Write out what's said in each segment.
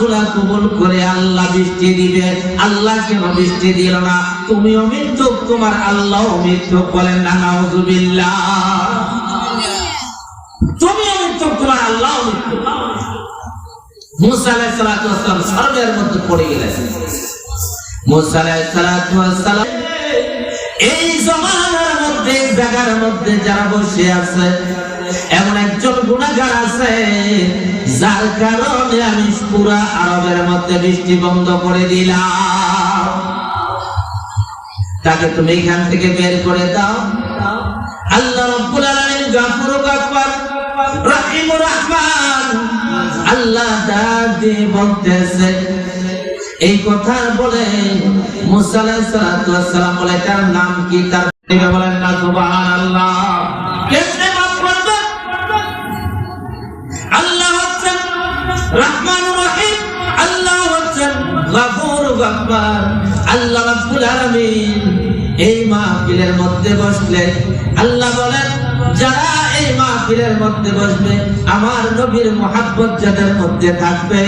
গুলা কবুল করে আল্লাহ বৃষ্টি দিবে, আল্লাহ কেন বৃষ্টি দিল না? তুমিও মৃত্যু তোমার আল্লাহ মৃত্যু বলেন না, নাউজুবিল্লাহ। মৃত্যু তোমার আল্লাহ এই যারা বসে আছে, এমন একজন গুণাগার আছে যার কারণে আমি পুরা আরবের মধ্যে বৃষ্টি বন্ধ করে দিলাম। তাকে তুমি এখান থেকে বের করে দাও। আল্লাহ রব্বুল আলামিন গাফুর গাফার রহিমুর রহমান। আল্লাহ দিয়ে বলতেছে, এই কথা বলে মুসা আলাইহিস সালাম বলে, তার নাম কি? তার বলেন না, সুবহানাল্লাহ। রহমানুর রহিম আল্লাহ হচ্ছেন গফুর গফফার আল্লাহ রাব্বুল আলামিন এই মাহফিলের মধ্যে বসলে আল্লাহ বলেন যারা এই মাহফিলের মধ্যে বসবে আমার নবীর মোহাব্বত যাদের মধ্যে থাকবে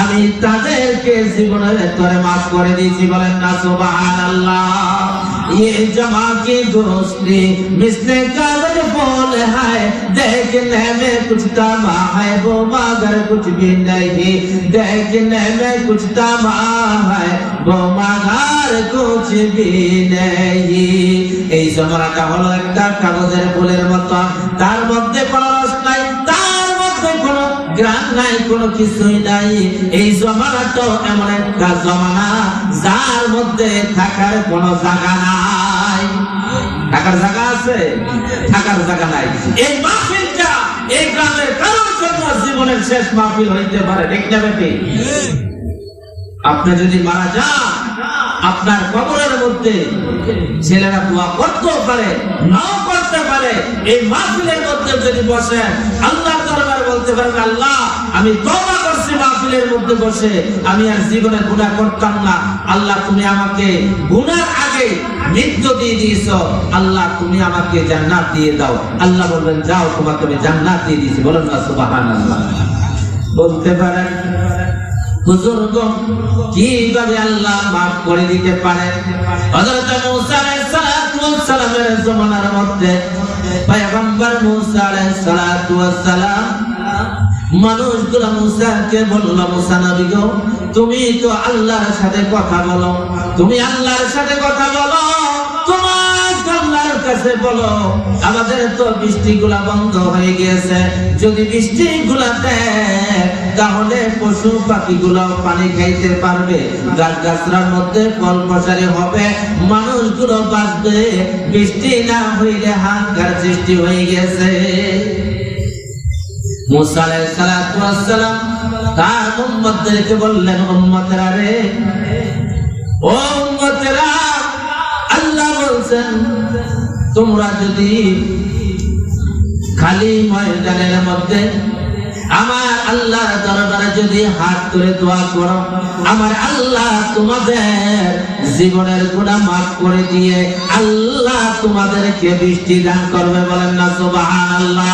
আমি তাদেরকে জীবনের ভেতরে মাফ করে দিয়েছি বলেন না সুবহানাল্লাহ ये जमा की दोस्ती मिसले कागज बोल है देखने में कुछ तमा है वो मगर कुछ भी नहीं देखने में कुछ तमा है वो मगर कुछ भी नहीं এই জমানাটা হলো একটা কাগজের ফুলের মতো তার মধ্যে কোনো রস নাই তার মধ্যে কোনো গ্রাম নাই কোনো কিছুই নাই এই জমানাটা এমন একটা জমানা যার মধ্যে থাকার কোনো জায়গা নাই থাকার জায়গা আছে? থাকার জায়গা নাই। এই মাহফিলটা এই গ্রামের কারোর জন্য জীবনের শেষ মাহফিল হইতে পারে, ঠিক না বেটি? আপনি যদি মারা যান, আপনার কবরের মধ্যে ছেলেরা দোয়া করতেও পারে, নাও করতে পারে। এই মাহফিলের মধ্যে যদি বসেন আল্লাহ দরবার বলতে পারেন, আল্লাহ, আমি তওবা করছি মাহফিলের মধ্যে বসে আমি আর জীবনে গুনাহ করতাম না। আল্লাহ, তুমি আমাকে গুনার আগে মৃত্যু দিয়ে দিয়েছ। আল্লাহ, তুমি আমাকে জান্নাত দিয়ে দাও। আল্লাহ বলবেন, যাও, তোমাকে আমি জান্নাত দিয়ে দিয়েছি। বলেন না, সুবহানাল্লাহ। বলতে পারেন, বুজুর্গ, কীভাবে আল্লাহ মাফ করে দিতে পারে? হযরত মূসা আলাইহিস সালাতু ওয়াস সালামের জমানার মধ্যে, পয়গম্বর মূসা আলাইহিস সালাতু ওয়াস সালাম মানুষগুলো মুসাকে বলল, মুসা নবী গো, তুমি তো আল্লাহর সাথে কথা বলো, তুমি আল্লাহর সাথে কথা বলো, তোমার আল্লাহর কাছে বলো, আমাদের তো বন্ধ হয়ে যদি বৃষ্টিগুলা দেয়, তাহলে পশু পাখিগুলো পানি খাইতে পারবে গাছ গাছরার মধ্যে ফল প্রসারি হবে, মানুষগুলো বাঁচবে, বৃষ্টি না হইলে হাঙ্গার সৃষ্টি হয়ে গেছে তার উম্মতদেরকে বললেন, উম্মতেরা রে, ও উম্মতেরা, আল্লাহ বলছেন, তোমরা যদি খালি ময়দানের মধ্যে আমার আল্লাহর দরবারে যদি হাত তুলে দোয়া করো, আমার আল্লাহ তোমাদের জীবনের গুনাহ মাফ করে দিয়ে আল্লাহ তোমাদেরকে বৃষ্টি দান করবে বলেন না, সুবহানাল্লাহ।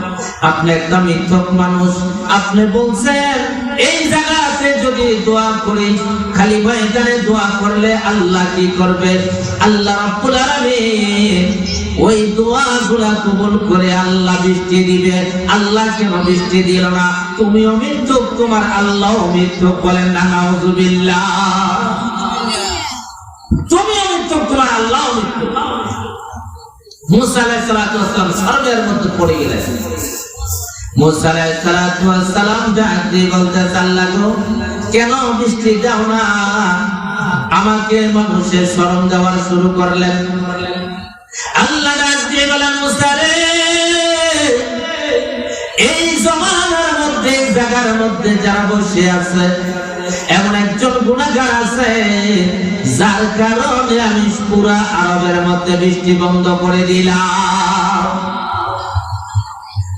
আপনি একটা মিথ্যক মানুষ। আপনি বলছেন, এই জায়গাতে যদি দোয়া করি, খালি ময়দানে দোয়া করলে আল্লাহ কি করবে? আল্লাহ ওই দোয়াগুলা কবুল করে আল্লাহ বৃষ্টি দিবে। আল্লাহ কেন বৃষ্টি দিল না? তুমিও মৃত্যু তোমার আল্লাহ মৃত্যু বলেন না, নাউজুবিল্লাহ। তুমিও মৃত্যু তোমার আল্লাহ মৃত্যু মুসা আলাইহিস সালাম সর্বের মধ্যে পড়ে গেলেন। আমাকে মানুষের শরম দেওয়ার শুরু করলেন। এই জমানার মধ্যে, জায়গার মধ্যে যারা বসে আছে, এমন একজন গুণা গুণাগার আছে, যার কারণে আমি পুরা আরবের মধ্যে বৃষ্টি বন্ধ করে দিলাম।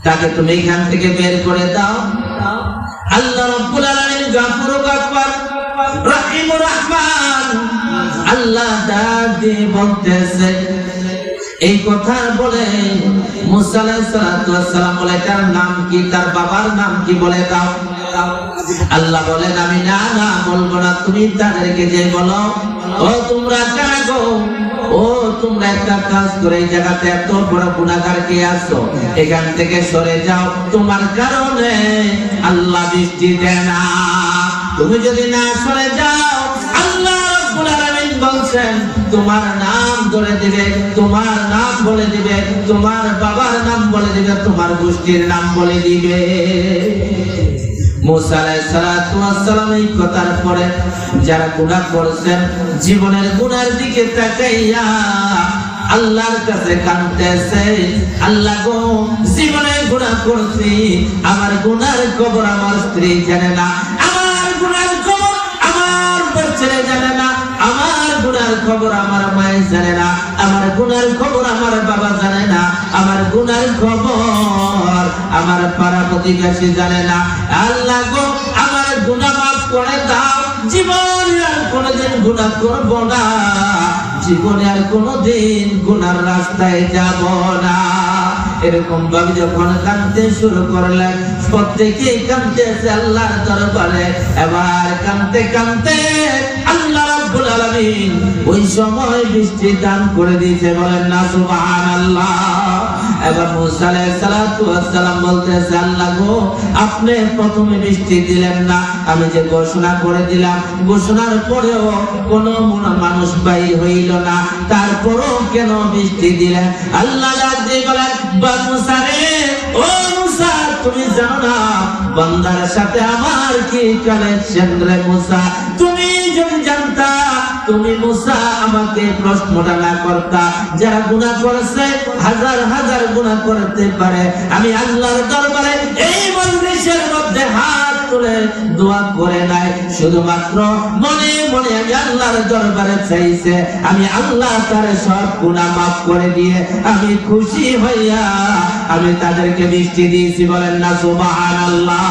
তাকে তুমি এখান থেকে বের করে দাও। আল্লাহ রাব্বুল আলামিন গাফুর গাফার রহিমুর রহমান। আল্লাহ দিয়ে বলতেছে এই কথা বলে মুসা আলাইহিস সালাতু বলে তার নাম কি? তার বাবার নাম কি? বলে দাও। আল্লাহ বলেন আমি না না বলব না। তুমি তাদেরকে যে বলো ও তোমরা একটা কাজ করে এই জায়গাতে এত বড় গুণাগার কে এখান থেকে সরে যাও। তোমার কারণে আল্লাহ বৃষ্টি দেয় না। তুমি যদি না সরে যাও তোমার নাম ধরে দিবে, তোমার নাম বলে দিবে, তোমার বাবার নাম বলে দিবে, তোমার গোষ্ঠীর নাম বলে দিবে। জীবনের দিকে তাকাইয়া আল্লাহর কাছে কাঁদতেছে, আল্লাহ গো জীবনে গুনাহ করছি, আমার গুনার খবর আমার স্ত্রী জানে না, আমার গুনার খবর আমার ছেলে জানে না, আমার গুনার খবর আমার মায়ের জানে না। আমার গুনার খবর আমার বাবা জানে না, আমার গুনার খবর আমার পাড়া প্রতিবেশী জানে না। আল্লাহ গো, আমার গুনাহ মাফ করে দাও, জীবনে আর কোনোদিন গুনাহ করব না। জীবনে আর কোনোদিন গুনার রাস্তায় যাব না। এরকম ভাবে যখন কাঁদতে শুরু করলেন প্রত্যেকে কাঁদতেছে আল্লাহর দরবারে। এবার কাঁদতে কাঁদতে ওই সময় বৃষ্টি দান করে দিয়েছে। বলেন না বলতেছে, আল্লাহ আমি যে ঘোষণা করে দিলাম, ঘোষণার পরেও কোন মানুষ বাইর হইল না। তারপরও কেন বৃষ্টি দিলেন? আল্লাহ তুমি জানো না বান্দার সাথে আমার কি কানেকশন রে মুসা? তুমি যদি জানতা তুমি মুসা, আমাকে প্রশ্নটা না করতা। যারা গুনাহ করেছে, হাজার হাজার গুনাহ করতে পারে। আমি আল্লাহর দরবারে এই মজলিসের মধ্যে হাত তুলে দোয়া করে নাই। শুধুমাত্র মনে মনে আমি আল্লাহর দরবারে চাইছে, আমি আল্লাহ তার সব গুনাহ মাফ করে দিয়ে আমি খুশি হইয়া আমি তাদেরকে মিষ্টি দিয়েছি বলেন না, সুবহানাল্লাহ।